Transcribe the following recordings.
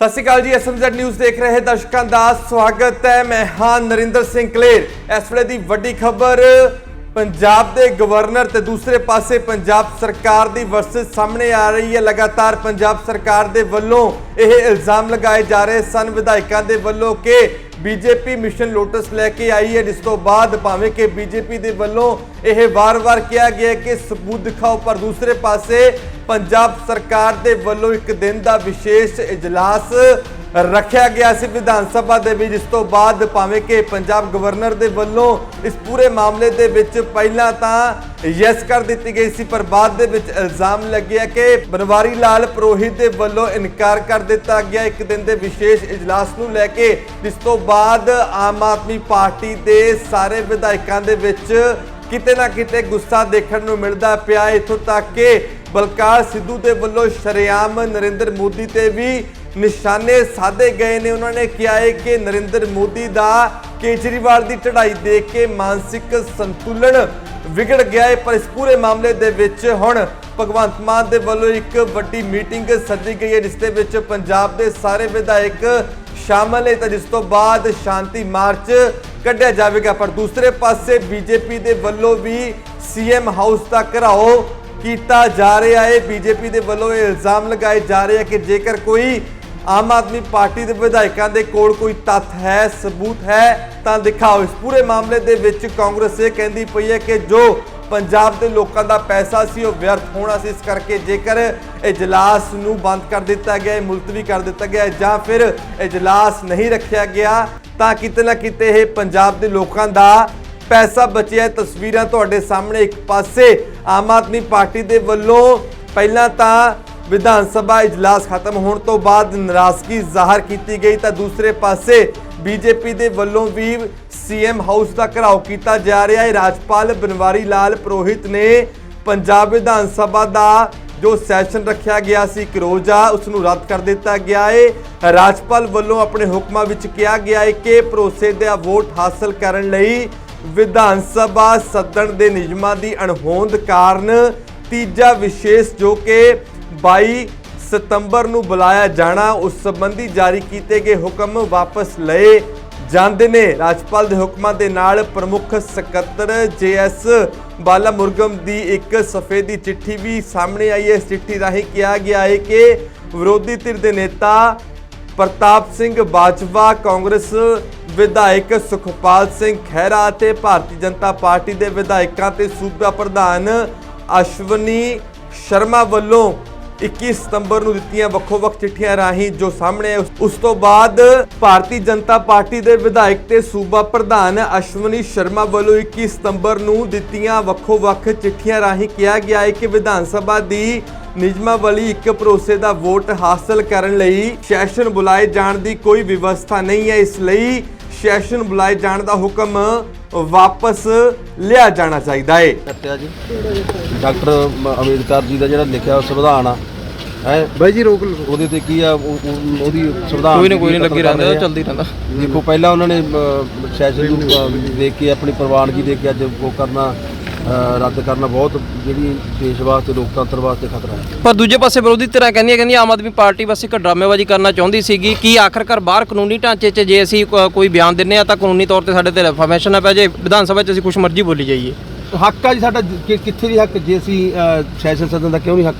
ਸਤਿ ਸ਼੍ਰੀ ਅਕਾਲ ਜੀ SMZ news ਦੇਖ ਰਹੇ ਦਰਸ਼ਕਾਂ ਦਾ ਸਵਾਗਤ ਹੈ। ਮੈਂ ਹਾਂ ਨਰਿੰਦਰ ਸਿੰਘ ਕਲੇਰ। ਇਸ ਵੇਲੇ ਦੀ ਵੱਡੀ ਖਬਰ, ਪੰਜਾਬ ਦੇ ਗਵਰਨਰ ਤੇ ਦੂਸਰੇ ਪਾਸੇ ਪੰਜਾਬ ਸਰਕਾਰ ਦੀ ਵਰਸਸ ਸਾਹਮਣੇ ਆ ਰਹੀ ਹੈ। ਲਗਾਤਾਰ ਪੰਜਾਬ ਸਰਕਾਰ ਦੇ ਵੱਲੋਂ ਇਹ ਇਲਜ਼ਾਮ ਲਗਾਏ ਜਾ ਰਹੇ ਸਨ ਵਿਧਾਇਕਾਂ ਦੇ ਵੱਲੋਂ ਕਿ ਬੀਜੇਪੀ ਮਿਸ਼ਨ ਲੋਟਸ ਲੈ ਕੇ ਆਈ ਹੈ। ਜਿਸ ਤੋਂ ਬਾਅਦ ਭਾਵੇਂ ਕਿ ਬੀਜੇਪੀ ਦੇ ਵੱਲੋਂ ਇਹ ਵਾਰ-ਵਾਰ ਕਿਹਾ ਗਿਆ ਕਿ ਸਬੂਤ ਦਿਖਾਓ, ਪਰ ਦੂਸਰੇ ਪਾਸੇ ਪੰਜਾਬ ਸਰਕਾਰ ਦੇ ਵੱਲੋਂ ਇੱਕ ਦਿਨ ਦਾ ਵਿਸ਼ੇਸ਼ ਇਜਲਾਸ ਰੱਖਿਆ ਗਿਆ ਸੀ ਵਿਧਾਨ ਸਭਾ ਦੇ ਵਿੱਚ, ਜਿਸ ਤੋਂ ਬਾਅਦ ਭਾਵੇਂ ਕਿ ਪੰਜਾਬ ਗਵਰਨਰ ਦੇ ਵੱਲੋਂ ਇਸ ਪੂਰੇ ਮਾਮਲੇ ਦੇ ਵਿੱਚ ਪਹਿਲਾਂ ਤਾਂ ਯੈਸ ਕਰ ਦਿੱਤੀ ਗਈ ਸੀ, ਪਰ ਬਾਅਦ ਦੇ ਵਿੱਚ ਇਲਜ਼ਾਮ ਲੱਗਿਆ ਕਿ ਬਨਵਾਰੀ ਲਾਲ ਪ੍ਰੋਹਿਤ ਦੇ ਵੱਲੋਂ ਇਨਕਾਰ ਕਰ ਦਿੱਤਾ ਗਿਆ ਇੱਕ ਦਿਨ ਦੇ ਵਿਸ਼ੇਸ਼ ਇਜਲਾਸ ਨੂੰ ਲੈ ਕੇ, ਜਿਸ ਤੋਂ ਬਾਅਦ ਆਮ ਆਦਮੀ ਪਾਰਟੀ ਦੇ ਸਾਰੇ ਵਿਧਾਇਕਾਂ ਦੇ ਵਿੱਚ ਕਿਤੇ ਨਾ ਕਿਤੇ ਗੁੱਸਾ ਦੇਖਣ ਨੂੰ ਮਿਲਦਾ ਪਿਆ। ਇੱਥੋਂ ਤੱਕ ਕਿ ਬਲਕਾਰ ਸਿੱਧੂ ਦੇ ਵੱਲੋਂ ਸ਼ਰੇਆਮ ਨਰਿੰਦਰ ਮੋਦੀ ਤੇ ਵੀ ਨਿਸ਼ਾਨੇ ਸਾਧੇ ਗਏ ਨੇ। ਉਹਨਾਂ ਨੇ ਕਿਹਾ ਹੈ ਕਿ ਨਰਿੰਦਰ ਮੋਦੀ ਦਾ ਕੇਜਰੀਵਾਲ ਦੀ ਚੜ੍ਹਾਈ ਦੇਖ ਕੇ ਮਾਨਸਿਕ ਸੰਤੁਲਨ ਵਿਗੜ ਗਿਆ ਹੈ, ਪਰ ਇਸ ਪੂਰੇ ਮਾਮਲੇ ਦੇ ਵਿੱਚ ਹੁਣ ਭਗਵੰਤ ਮਾਨ ਦੇ ਵੱਲੋਂ ਇੱਕ ਵੱਡੀ ਮੀਟਿੰਗ ਸੱਦੀ ਗਈ ਹੈ, ਜਿਸ ਦੇ ਵਿੱਚ ਪੰਜਾਬ ਦੇ ਸਾਰੇ ਵਿਧਾਇਕ ਸ਼ਾਮਲ ਹੈ ਤਾਂ ਜਿਸ ਤੋਂ ਬਾਅਦ ਸ਼ਾਂਤੀ ਮਾਰਚ ਕੱਢਿਆ ਜਾਵੇਗਾ। ਪਰ ਦੂਸਰੇ ਪਾਸੇ ਬੀਜੇਪੀ ਦੇ ਵੱਲੋਂ ਵੀ ਸੀਐਮ ਹਾਊਸ ਦਾ ਘਰਾਓ ਕੀਤਾ ਜਾ ਰਿਹਾ ਹੈ। ਬੀਜੇਪੀ ਦੇ ਵੱਲੋਂ ਇਹ ਇਲਜ਼ਾਮ ਲਗਾਏ ਜਾ ਰਹੇ ਆ ਕਿ ਜੇਕਰ ਕੋਈ ਆਮ ਆਦਮੀ ਪਾਰਟੀ ਦੇ ਵਿਧਾਇਕਾਂ ਦੇ ਕੋਲ ਕੋਈ ਤੱਥ ਹੈ, ਸਬੂਤ ਹੈ, ਤਾਂ ਦਿਖਾਓ। ਇਸ ਪੂਰੇ ਮਾਮਲੇ ਦੇ ਵਿੱਚ ਕਾਂਗਰਸ ਇਹ ਕਹਿੰਦੀ ਪਈ ਹੈ ਕਿ ਜੋ ਪੰਜਾਬ ਦੇ ਲੋਕਾਂ ਦਾ ਪੈਸਾ ਸੀ, ਉਹ ਵਿਅਰਥ ਹੋਣਾ ਸੀ। ਇਸ ਕਰਕੇ ਜੇਕਰ ਇਜਲਾਸ ਨੂੰ ਬੰਦ ਕਰ ਦਿੱਤਾ ਗਿਆ ਹੈ ਮੁਲਤਵੀ ਕਰ ਦਿੱਤਾ ਗਿਆ ਹੈ ਜਾਂ ਫਿਰ ਇਜਲਾਸ ਨਹੀਂ ਰੱਖਿਆ ਗਿਆ, ਤਾਂ ਕਿਤੇ ਨਾ ਕਿਤੇ ਇਹ ਪੰਜਾਬ ਦੇ ਲੋਕਾਂ ਦਾ ਪੈਸਾ ਬਚਿਆ ਤਸਵੀਰਾਂ ਤੁਹਾਡੇ ਸਾਹਮਣੇ ਇੱਕ ਪਾਸੇ ਆਮ ਆਦਮੀ ਪਾਰਟੀ ਦੇ ਵੱਲੋਂ ਪਹਿਲਾਂ ਤਾਂ ਵਿਧਾਨ ਸਭਾ ਇਜਲਾਸ ਖਤਮ ਹੋਣ ਤੋਂ ਬਾਅਦ ਨਾਰਾਜ਼ਗੀ ਜ਼ਾਹਰ ਕੀਤੀ ਗਈ ਤਾਂ ਦੂਸਰੇ ਪਾਸੇ ਬੀਜੇਪੀ ਦੇ ਵੱਲੋਂ ਵੀ ਸੀਐਮ ਹਾਊਸ ਦਾ ਘਰਾਓ ਕੀਤਾ ਜਾ ਰਿਹਾ ਹੈ। ਰਾਜਪਾਲ ਬਨਵਾਰੀ ਲਾਲ ਪ੍ਰੋਹਿਤ ਨੇ ਪੰਜਾਬ ਵਿਧਾਨ ਸਭਾ ਦਾ ਜੋ ਸੈਸ਼ਨ ਰੱਖਿਆ ਗਿਆ ਸੀ ਇੱਕ ਰੋਜ਼ਾ, ਉਸ ਨੂੰ ਰੱਦ ਕਰ ਦਿੱਤਾ ਗਿਆ ਹੈ। ਰਾਜਪਾਲ ਵੱਲੋਂ ਆਪਣੇ ਹੁਕਮਾਂ ਵਿੱਚ ਕਿਹਾ ਗਿਆ ਹੈ ਕਿ ਭਰੋਸੇ ਦਾ ਵੋਟ ਹਾਸਲ ਕਰਨ ਲਈ ਵਿਧਾਨ ਸਭਾ ਸੱਦਣ ਦੇ ਨਿਯਮਾਂ ਦੀ ਅਣਹੋਂਦ ਕਾਰਨ ਤੀਜਾ ਵਿਸ਼ੇਸ਼ ਜੋ ਕਿ 22 ਸਤੰਬਰ ਨੂੰ ਬੁਲਾਇਆ ਜਾਣਾ, ਉਸ ਸੰਬੰਧੀ ਜਾਰੀ ਕੀਤੇ ਗਏ ਹੁਕਮ ਵਾਪਸ ਲਏ ਜਾਂਦੇ ਨੇ। ਰਾਜਪਾਲ ਦੇ ਹੁਕਮਾਂ ਦੇ ਨਾਲ ਪ੍ਰਮੁੱਖ ਸਕੱਤਰ ਜੇਐਸ ਬਾਲਾ ਮੁਰਗਮ ਦੀ ਇੱਕ ਸਫੇਦੀ ਚਿੱਠੀ ਵੀ ਸਾਹਮਣੇ ਆਈ ਹੈ। ਇਸ ਚਿੱਠੀ ਰਾਹੀਂ ਕਿਹਾ ਗਿਆ ਹੈ ਕਿ ਵਿਰੋਧੀ ਧਿਰ ਦੇ ਨੇਤਾ ਪ੍ਰਤਾਪ ਸਿੰਘ ਬਾਜਵਾ ਕਾਂਗਰਸ ਵਿਧਾਇਕ ਸੁਖਪਾਲ ਸਿੰਘ ਖਹਿਰਾ ਅਤੇ ਭਾਰਤੀ ਜਨਤਾ ਪਾਰਟੀ ਦੇ ਵਿਧਾਇਕਾਂ ਤੇ ਸੂਬਾ ਪ੍ਰਧਾਨ ਅਸ਼ਵਨੀ ਸ਼ਰਮਾ ਵੱਲੋਂ 21 ਸਤੰਬਰ ਨੂੰ ਦਿੱਤੀਆਂ ਵੱਖੋ-ਵੱਖ ਚਿੱਠੀਆਂ ਰਾਹੀਂ ਜੋ ਸਾਹਮਣੇ ਉਸ- ਉਸ ਤੋਂ ਬਾਅਦ ਭਾਰਤੀ ਜਨਤਾ ਪਾਰਟੀ ਦੇ ਵਿਧਾਇਕ ਤੇ ਸੂਬਾ ਪ੍ਰਧਾਨ ਅਸ਼ਵਨੀ ਸ਼ਰਮਾ ਵੱਲੋਂ 21 ਸਤੰਬਰ ਨੂੰ ਦਿੱਤੀਆਂ ਵੱਖੋ-ਵੱਖ ਚਿੱਠੀਆਂ ਰਾਹੀਂ ਕਿਹਾ ਗਿਆ ਹੈ ਕਿ ਵਿਧਾਨ ਸਭਾ ਦੀ ਨਿਯਮਾਵਲੀ ਇੱਕ ਭਰੋਸੇ ਦਾ ਵੋਟ ਹਾਸਲ ਕਰਨ ਲਈ ਸੈਸ਼ਨ ਬੁਲਾਏ ਜਾਣ ਦੀ ਕੋਈ ਵਿਵਸਥਾ ਨਹੀਂ ਹੈ। ਇਸ ਲਈ ਸੈਸ਼ਨ ਬੁਲਾਏ ਜਾਣ ਦਾ ਹੁਕਮ ਵਾਪਸ ਲਿਆ ਜਾਣਾ ਚਾਹੀਦਾ ਜੀ। ਡਾਕਟਰ ਅੰਬੇਦਕਰ ਜੀ ਦਾ ਜਿਹੜਾ ਲਿਖਿਆ ਹੋਇਆ ਸੰਵਿਧਾਨ ਆ। ਹੈ? ਬਾਈ ਜੀ ਰੋਕ ਲਓ। ਉਹਦੇ ਤੇ ਕੀ ਆ? ਉਹ- ਉਹ- ਉਹਦੀ ਸੰਵਿਧਾਨ ਕੋਈ ਨਾ ਕੋਈ ਨਹੀਂ ਲੱਗੀ ਰਹਿੰਦਾ। ਚੱਲਦੀ ਰਹਿੰਦਾ। ਦੇਖੋ ਪਹਿਲਾਂ ਉਹਨਾਂ ਨੇ ਸੈਸ਼ਨ ਨੂੰ ਦੇਖ ਕੇ ਆਪਣੀ ਪ੍ਰਵਾਨਗੀ ਦੇ ਕੇ ਅੱਜ ਉਹ ਕਰਨਾ। ਰੱਦ ਕਰਨਾ ਬਹੁਤ ਜਿਹੜੀ ਦੇਸ਼ ਵਾਸਤੇ ਲੋਕਤੰਤਰ ਵਾਸਤੇ ਖਤਰਾ ਹੈ। ਪਰ ਦੂਜੇ ਪਾਸੇ ਵਿਰੋਧੀ ਧਿਰਾਂ ਕਹਿੰਦੀਆਂ ਕਹਿੰਦੀਆਂ ਆਮ ਆਦਮੀ ਪਾਰਟੀ ਬਸ ਇੱਕ ਡਰਾਮੇਬਾਜ਼ੀ ਕਰਨਾ ਚਾਹੁੰਦੀ ਸੀਗੀ। ਕਿ ਆਖਰਕਾਰ ਬਾਹਰ ਕਾਨੂੰਨੀ ਢਾਂਚੇ 'ਚ ਜੇ ਅਸੀਂ ਕੋ- ਕੋਈ ਬਿਆਨ ਦਿੰਨੇ ਆ ਤਾਂ ਕਾਨੂੰਨੀ ਤੌਰ ਤੇ ਸਾਡੇ ਤੇ ਰਿਫਾਰਮੇਸ਼ਨ ਨਾ ਪੈ ਜੇ ਵਿਧਾਨ ਸਭਾ 'ਚ ਅਸੀਂ ਕੁਝ ਮਰਜ਼ੀ ਬੋਲੀ ਜਾਈਏ। ਹੱਕ ਆ ਜੀ ਸਾਡਾ ਕਿ- ਕਿੱਥੇ ਦੀ ਹੱਕ? ਜੇ ਅਸੀਂ ਸੈਸ਼ਨ ਸੱਦਣ ਦਾ ਕਿਉਂ ਨਹੀਂ ਹੱਕ?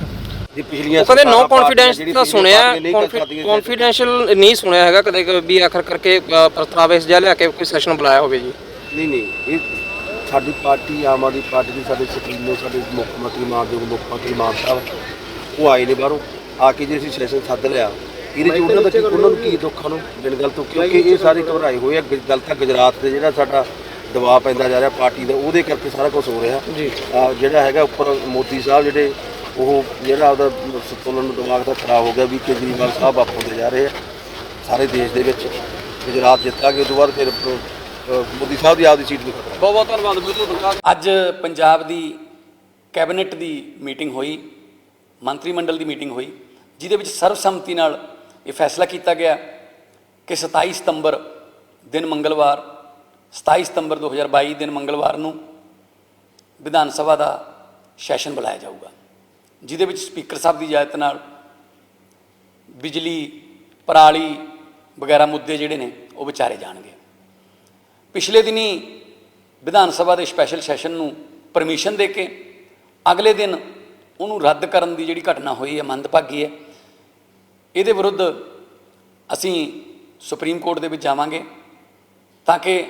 ਜੇ ਪਿਛਲੀਆਂ ਉਹ ਕਹਿੰਦੇ ਨੋ ਕੌਨਫੀਡੈਂਸ ਤਾਂ ਸੁਣਿਆ। ਕੌਨਫੀਡੈਂਸ਼ੀਅਲ ਨਹੀਂ ਸੁਣਿਆ ਹੈਗਾ ਕਦੇ ਵੀ ਆਖਰ ਕਰਕੇ ਪ੍ਰਸਤਾਵ ਜਿਹਾ ਲਿਆ ਕੇ ਕੋਈ ਸੈਸ਼ਨ ਬੁਲਾਇਆ ਹੋਵੇ ਜੀ। ਨਹੀਂ ਨਹੀਂ ਇਹ ਸਾਡੀ ਪਾਰਟੀ ਆਮ ਆਦਮੀ ਪਾਰਟੀ ਦੇ ਸਾਡੇ ਸੁਪਰੀਮੋ ਸਾਡੇ ਮੁੱਖ ਮੰਤਰੀ ਮਾਨਯੋਗ ਮੁੱਖ ਮੰਤਰੀ ਮਾਨ ਸਾਹਿਬ ਉਹ ਆਏ ਨੇ ਬਾਹਰੋਂ ਆ ਕੇ ਜੇ ਅਸੀਂ ਸੈਸ਼ਨ ਸੱਦ ਲਿਆ। ਇਹਦੇ ਚ ਉਹਨਾਂ ਦਾ ਕੀ- ਉਹਨਾਂ ਨੂੰ ਕੀ ਦੁੱਖਾਂ ਨੂੰ? ਬਿਨ ਗੱਲ ਤੋਂ ਕਿਉਂਕਿ ਇਹ ਸਾਰੇ ਘਬਰਾਏ ਹੋਏ ਆ ਗ- ਗੱਲ ਤਾਂ ਗੁਜਰਾਤ ਦੇ ਜਿਹੜਾ ਸਾਡਾ ਦਬਾਅ ਪੈਂਦਾ ਜਾ ਰਿਹਾ ਪਾਰਟੀ ਦਾ ਉਹਦੇ ਕਰਕੇ ਸਾਰਾ ਕੁਝ ਹੋ ਰਿਹਾ। ਜੀ। ਜਿਹੜਾ ਹੈਗਾ ਉੱਪਰ ਮੋਦੀ ਸਾਹਿਬ ਜਿਹੜੇ ਉਹ ਜਿਹੜਾ ਉਹਦਾ ਸੰਤੁਲਨ ਦਿਮਾਗ ਦਾ ਖਰਾਬ ਹੋ ਗਿਆ ਵੀ ਕੇਜਰੀਵਾਲ ਸਾਹਿਬ ਵਾਪਸ ਜਾ ਰਹੇ ਆ ਸਾਰੇ ਦੇਸ਼ ਦੇ ਵਿੱਚ। ਗੁਜਰਾਤ ਜਿੱਤਾਂਗੇ ਉਸ ਤੋਂ ਬਾਅਦ ਫਿਰ ਮੋਦੀ ਸਾਹਿਬ ਦੀ ਆਪਦੀ ਸੀਟ ਨੂੰ ਖਤਰਾ ਬਹੁਤ ਬਹੁਤ ਧੰਨਵਾਦ ਬਿਲਕੁਲ ਧੰਨਵਾਦ। ਅੱਜ ਪੰਜਾਬ ਦੀ ਕੈਬਨਿਟ ਦੀ ਮੀਟਿੰਗ ਹੋਈ ਮੰਤਰੀ ਮੰਡਲ ਦੀ ਮੀਟਿੰਗ ਹੋਈ ਜਿਹਦੇ ਵਿੱਚ ਸਰਬਸੰਮਤੀ ਨਾਲ ਇਹ ਫੈਸਲਾ ਕੀਤਾ ਗਿਆ ਕਿ 27 ਸਤੰਬਰ ਦਿਨ ਮੰਗਲਵਾਰ 27 ਸਤੰਬਰ 2022 ਦਿਨ ਮੰਗਲਵਾਰ ਨੂੰ ਵਿਧਾਨ ਸਭਾ ਦਾ ਸੈਸ਼ਨ ਬੁਲਾਇਆ ਜਾਊਗਾ ਜਿਹਦੇ ਵਿੱਚ ਸਪੀਕਰ ਸਾਹਿਬ ਦੀ ਇਜਾਜ਼ਤ ਨਾਲ ਬਿਜਲੀ ਪਰਾਲੀ ਵਗੈਰਾ ਮੁੱਦੇ ਜਿਹੜੇ ਨੇ ਉਹ ਵਿਚਾਰੇ ਜਾਣਗੇ। ਪਿਛਲੇ ਦਿਨੀ ਵਿਧਾਨ ਸਭਾ ਦੇ ਸਪੈਸ਼ਲ ਸੈਸ਼ਨ ਨੂੰ ਪਰਮਿਸ਼ਨ ਦੇ ਕੇ ਅਗਲੇ ਦਿਨ ਉਹਨੂੰ ਰੱਦ ਕਰਨ ਦੀ ਜਿਹੜੀ ਘਟਨਾ ਹੋਈ ਹੈ, ਮੰਦਭਾਗੀ ਹੈ, ਇਹਦੇ ਵਿਰੁੱਧ ਅਸੀਂ ਸੁਪਰੀਮ ਕੋਰਟ ਦੇ ਵਿੱਚ ਜਾਵਾਂਗੇ ਤਾਂ ਕਿ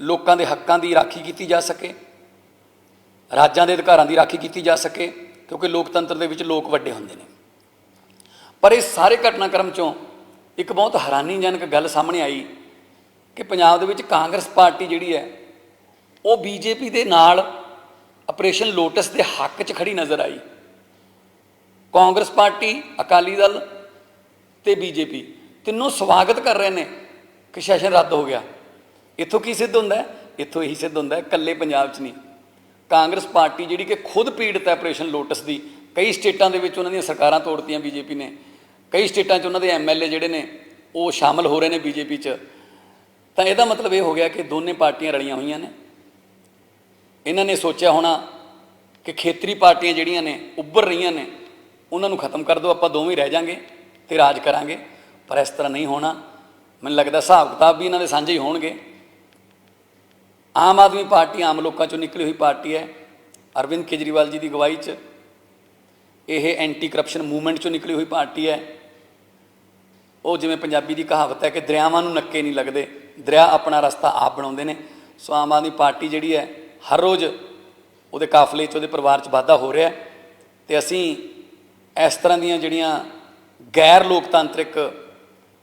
ਲੋਕਾਂ ਦੇ ਹੱਕਾਂ ਦੀ ਰਾਖੀ ਕੀਤੀ ਜਾ ਸਕੇ, ਰਾਜਾਂ ਦੇ ਅਧਿਕਾਰਾਂ ਦੀ ਰਾਖੀ ਕੀਤੀ ਜਾ ਸਕੇ, ਕਿਉਂਕਿ ਲੋਕਤੰਤਰ ਦੇ ਵਿੱਚ ਲੋਕ ਵੱਡੇ ਹੁੰਦੇ ਨੇ। ਪਰ ਇਹ ਸਾਰੇ ਘਟਨਾਕ੍ਰਮ ਚੋਂ ਇੱਕ ਬਹੁਤ ਹੈਰਾਨੀਜਨਕ ਗੱਲ ਸਾਹਮਣੇ ਆਈ ਕਿ ਪੰਜਾਬ ਦੇ ਵਿੱਚ ਕਾਂਗਰਸ ਪਾਰਟੀ ਜਿਹੜੀ ਹੈ, ਉਹ ਬੀਜੇਪੀ ਦੇ ਨਾਲ ਆਪਰੇਸ਼ਨ ਲੋਟਸ ਦੇ ਹੱਕ 'ਚ ਖੜੀ ਨਜ਼ਰ ਆਈ। ਕਾਂਗਰਸ ਪਾਰਟੀ, ਅਕਾਲੀ ਦਲ ਤੇ ਬੀਜੇਪੀ ਤਿੰਨੋਂ ਸਵਾਗਤ ਕਰ ਰਹੇ ਨੇ ਕਿ ਸੈਸ਼ਨ ਰੱਦ ਹੋ ਗਿਆ। ਇੱਥੋਂ ਕੀ ਸਿੱਧ ਹੁੰਦਾ ਹੈ? ਇੱਥੋਂ ਇਹੀ ਸਿੱਧ ਹੁੰਦਾ ਹੈ, ਇਕੱਲੇ ਪੰਜਾਬ 'ਚ ਨਹੀਂ। ਕਾਂਗਰਸ ਪਾਰਟੀ ਜਿਹੜੀ ਕਿ ਖੁਦ ਪੀੜਤ ਹੈ ਆਪਰੇਸ਼ਨ ਲੋਟਸ ਦੀ, ਕਈ ਸਟੇਟਾਂ ਦੇ ਵਿੱਚ ਉਹਨਾਂ ਦੀਆਂ ਸਰਕਾਰਾਂ ਤੋੜਤੀਆਂ ਬੀਜੇਪੀ ਨੇ, ਕਈ ਸਟੇਟਾਂ 'ਚ ਉਹਨਾਂ ਦੇ ਐਮਐਲਏ ਜਿਹੜੇ ਨੇ, ਉਹ ਸ਼ਾਮਲ ਹੋ ਰਹੇ ਨੇ ਬੀਜੇਪੀ 'ਚ। ਤਾਂ ਇਹਦਾ ਮਤਲਬ ਇਹ ਹੋ ਗਿਆ ਕਿ ਦੋਨੇ ਪਾਰਟੀਆਂ ਰਲੀਆਂ ਹੋਈਆਂ ਨੇ। ਇਹਨਾਂ ਨੇ ਸੋਚਿਆ ਹੋਣਾ ਕਿ ਖੇਤਰੀ ਪਾਰਟੀਆਂ ਜਿਹੜੀਆਂ ਨੇ, ਉੱਭਰ ਰਹੀਆਂ ਨੇ, ਉਹਨਾਂ ਨੂੰ ਖਤਮ ਕਰ ਦਿਓ, ਆਪਾਂ ਦੋਵੇਂ ਰਹਿ ਜਾਾਂਗੇ ਤੇ ਰਾਜ ਕਰਾਂਗੇ। ਪਰ ਇਸ ਤਰ੍ਹਾਂ ਨਹੀਂ ਹੋਣਾ। ਮੈਨੂੰ ਲੱਗਦਾ ਹਿਸਾਬ ਕਿਤਾਬ ਵੀ ਇਹਨਾਂ ਦੇ ਸਾਂਝੇ ਹੀ ਹੋਣਗੇ। ਆਮ ਆਦਮੀ ਪਾਰਟੀ ਆਮ ਲੋਕਾਂ ਚੋਂ ਨਿਕਲੀ ਹੋਈ ਪਾਰਟੀ ਹੈ, ਅਰਵਿੰਦ ਕੇਜਰੀਵਾਲ ਜੀ ਦੀ ਅਗਵਾਈ 'ਚ। ਇਹ ਐਂਟੀ ਕਰਪਸ਼ਨ ਮੂਵਮੈਂਟ ਚੋਂ ਨਿਕਲੀ ਹੋਈ ਪਾਰਟੀ ਹੈ। ਉਹ ਜਿਵੇਂ ਪੰਜਾਬੀ ਦੀ ਕਹਾਵਤ ਹੈ ਕਿ ਦਰਿਆਵਾਂ ਨੂੰ ਨੱਕੇ ਨਹੀਂ ਲੱਗਦੇ, ਦਰਿਆ ਆਪਣਾ ਰਸਤਾ ਆਪ ਬਣਾਉਂਦੇ ਨੇ। ਸੋ ਆਮ ਆਦਮੀ ਪਾਰਟੀ ਜਿਹੜੀ ਹੈ, ਹਰ ਰੋਜ਼ ਉਹਦੇ ਕਾਫਲੇ 'ਚ, ਉਹਦੇ ਪਰਿਵਾਰ 'ਚ ਵਾਧਾ ਹੋ ਰਿਹਾ ਹੈ। ਤੇ ਅਸੀਂ ਇਸ ਤਰ੍ਹਾਂ ਦੀਆਂ ਜਿਹੜੀਆਂ ਗੈਰ ਲੋਕਤਾਂਤਰਿਕ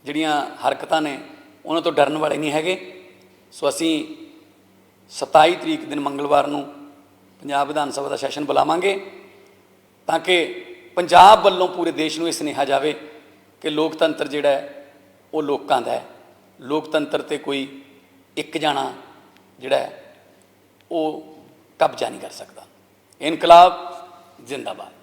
ਜਿਹੜੀਆਂ ਹਰਕਤਾਂ ਨੇ, ਉਹਨਾਂ ਤੋਂ ਡਰਨ ਵਾਲੇ ਨਹੀਂ ਹੈਗੇ। ਸੋ ਅਸੀਂ 27 ਤਰੀਕ ਦਿਨ ਮੰਗਲਵਾਰ ਨੂੰ ਪੰਜਾਬ ਵਿਧਾਨ ਸਭਾ ਦਾ ਸੈਸ਼ਨ ਬੁਲਾਵਾਂਗੇ ਤਾਂ ਕਿ ਪੰਜਾਬ ਵੱਲੋਂ ਪੂਰੇ ਦੇਸ਼ ਨੂੰ ਇਹ ਸੁਨੇਹਾ ਜਾਵੇ ਕਿ ਲੋਕਤੰਤਰ ਜਿਹੜਾ ਹੈ, ਉਹ ਲੋਕਾਂ ਦਾ ਹੈ। ਲੋਕਤੰਤਰ ਤੇ ਕੋਈ ਇੱਕ ਜਾਣਾ ਜਿਹੜਾ ਉਹ ਕਬਜ਼ਾ ਨਹੀਂ ਕਰ ਸਕਦਾ। ਇਨਕਲਾਬ ਜ਼ਿੰਦਾਬਾਦ।